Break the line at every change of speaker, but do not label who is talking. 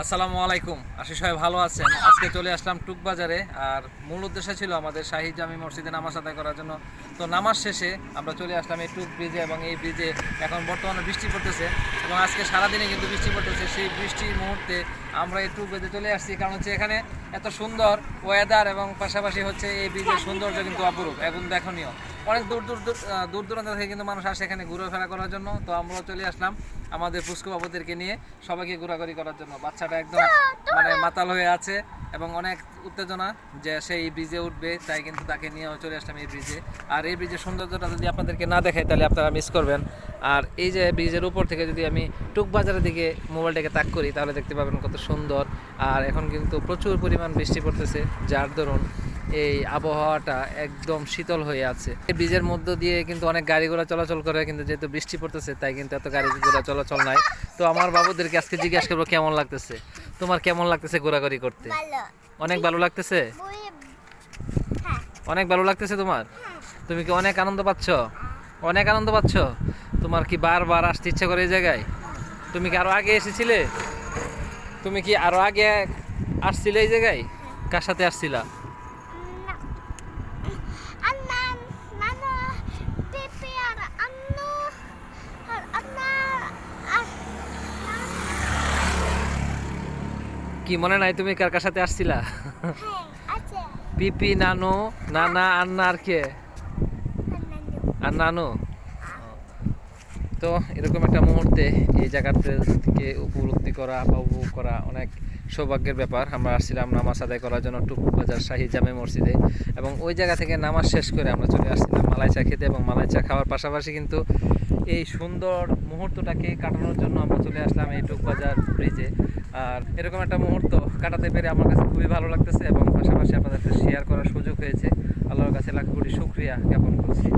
আসসালামু আলাইকুম। আশি সবাই ভালো আছেন? আজকে চলে আসলাম টুক বাজারে আর মূল উদ্দেশ্য ছিল আমাদের শাহিদ জামি মসজিদে নামাজ আদায় করার জন্য। তো নামাজ শেষে আমরা চলে আসলাম এই টুক ব্রিজে এবং এই ব্রিজে এখন বর্তমানে বৃষ্টি পড়তেছে এবং আজকে সারাদিনে কিন্তু বৃষ্টি পড়তেছে। সেই বৃষ্টির মুহূর্তে আমরা এই টুক ব্রিজে চলে আসছি। কারণ হচ্ছে এখানে এত সুন্দর ওয়েদার এবং পাশাপাশি হচ্ছে এই ব্রিজের সৌন্দর্য কিন্তু অপরূপ। এবং দেখনীয়। অনেক দূর দূর দূর দূর দূরান্ত থেকে কিন্তু মানুষ আসে এখানে ঘুরেফেরা করার জন্য। তো আমরাও চলে আসলাম আমাদের পুষ্কু বাবুদেরকে নিয়ে সবাইকে ঘোরাঘুরি করার জন্য। বাচ্চাটা একদম মানে মাতাল হয়ে আছে এবং অনেক উত্তেজনা যে সে এই ব্রিজে উঠবে তাই কিন্তু তাকে নিয়েও চলে আসলাম এই ব্রিজে। আর এই ব্রিজের সৌন্দর্যটা যদি আপনাদেরকে না দেখাই তাহলে আপনারা মিস করবেন। আর এই যে ব্রিজের উপর থেকে যদি আমি টুক বাজারের দিকে মোবাইলটাকে তাক করি তাহলে দেখতে পাবেন কত সুন্দর। আর এখন কিন্তু প্রচুর পরিমাণ বৃষ্টি পড়তেছে যার দরুন এই আবহাওয়াটা একদম শীতল হয়ে আছে। এই ব্রিজের মধ্য দিয়ে কিন্তু অনেক গাড়ি ঘোড়া চলাচল করে কিন্তু যেহেতু বৃষ্টি পড়তেছে তাই কিন্তু এত গাড়ি ঘোড়া চলাচল নাই। তো আমার বাবুদেরকে আজকে জিজ্ঞাসা করব কেমন লাগতেছে? তোমার কেমন লাগতেছে ঘোরাঘুরি করতে? অনেক ভালো লাগতেছে?
হ্যাঁ।
অনেক ভালো লাগতেছে তোমার? তুমি কি অনেক আনন্দ পাচ্ছ? অনেক আনন্দ পাচ্ছ? তোমার কি বারবার আসতে ইচ্ছা করে এই জায়গায়? তুমি কি আরও আগে এসেছিলে? তুমি কি আরও আগে আসছিলে এই জায়গায়? কার সাথে আসছিলা
না আন্না নানো পেপে আর আন্নু আর আন্না আর
কি মনে নাই তুমি কার কার সাথে আসছিলা?
হ্যাঁ
পিপি নানু নানা আন্না আর কে? আর নানু? তো এরকম একটা মুহূর্তে এই জায়গাতে থেকে উপলব্ধি করা বা উপভোগ করা অনেক সৌভাগ্যের ব্যাপার। আমরা আসছিলাম নামাজ আদায় করার জন্য টুকু বাজার শাহী জামে মসজিদে এবং ওই জায়গা থেকে নামাজ শেষ করে আমরা চলে আসছিলাম মালাই চা খেতে এবং মালাই চা খাওয়ার পাশাপাশি কিন্তু এই সুন্দর মুহূর্তটাকে কাটানোর জন্য আমরা চলে আসলাম এই টুক বাজার ব্রিজে আর এরকম একটা মুহূর্ত কাটাতে পেরে আমার কাছে খুবই ভালো লাগতেছে এবং পাশাপাশি আপনাদের শেয়ার করার সুযোগ হয়েছে। আল্লাহর কাছে লাখ কোটি শুক্রিয়া জ্ঞাপন করছি।